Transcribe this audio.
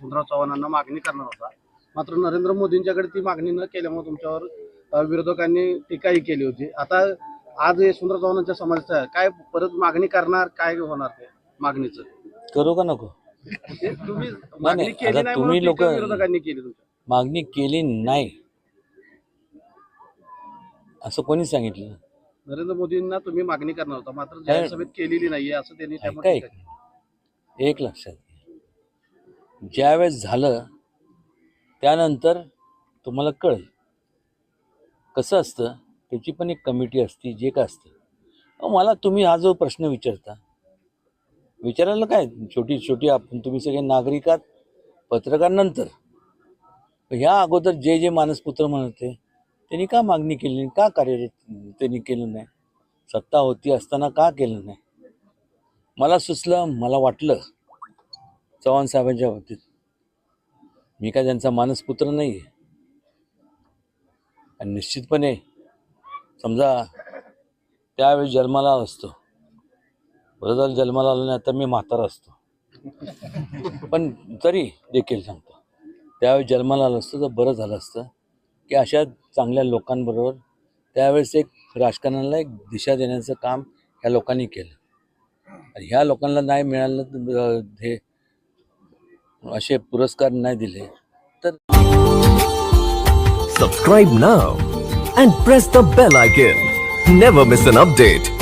चव्हाणांना मागणी करणार होता. मात्र नरेंद्र मोदींच्याकडे ती मागणी न केल्यामुळे तुमच्यावर विरोधकांनी टीकाही केली होती. आता आज यशवंतराव चव्हाणांच्या समाजाचा काय परत मागणी करणार काय होणार ते मागणीचं? करू का नको? तुम्ही मागणी नाही, केली आता नाही तुम्ही म्हणून लोक- विरोधकांनी केली तुमच्या. मागणी केली नाही. असं कोणी सांगितलं? नरेंद्र मोदींना तुम्ही मागणी करणार होता. मात्र जाहीर सभेत केलेली नाहीये असं त्यांनी एक लक्षात ज्यावेळेस झालं त्यानंतर तुम्हाला कळेल. कसं असतं त्याची पण एक कमिटी असते जे काय असतं. अहो, मला तुम्ही हा जो प्रश्न विचारता विचारायला काय? छोटी छोटी आपण तुम्ही सगळे नागरिक आहात ह्या अगोदर जे जे मानसपुत्र म्हणते त्यांनी का मागणी केली का कार्यरत त्यांनी केलं नाही? सत्ता होती असताना का केलं नाही? मला सुचलं मला वाटलं चव्हाण साहेबांच्या बाबतीत. मी काय त्यांचा मानसपुत्र नाही आहे आणि निश्चितपणे समजा त्यावेळी जन्माला असतो. बरोबर जन्माला आलो नाही आता मी म्हातारा असतो. पण तरी देखील सांगतो त्यावेळी जन्माला आलो असतो तर बरं झालं असतं की अशा चांगल्या लोकांबरोबर त्यावेळेस एक राजकारणाला एक दिशा देण्याचं काम ह्या लोकांनी केलं. आणि ह्या लोकांना नाही मिळालं तर, हे असे पुरस्कार नाही दिले. तर सबस्क्राईब ना and press the bell icon never miss an update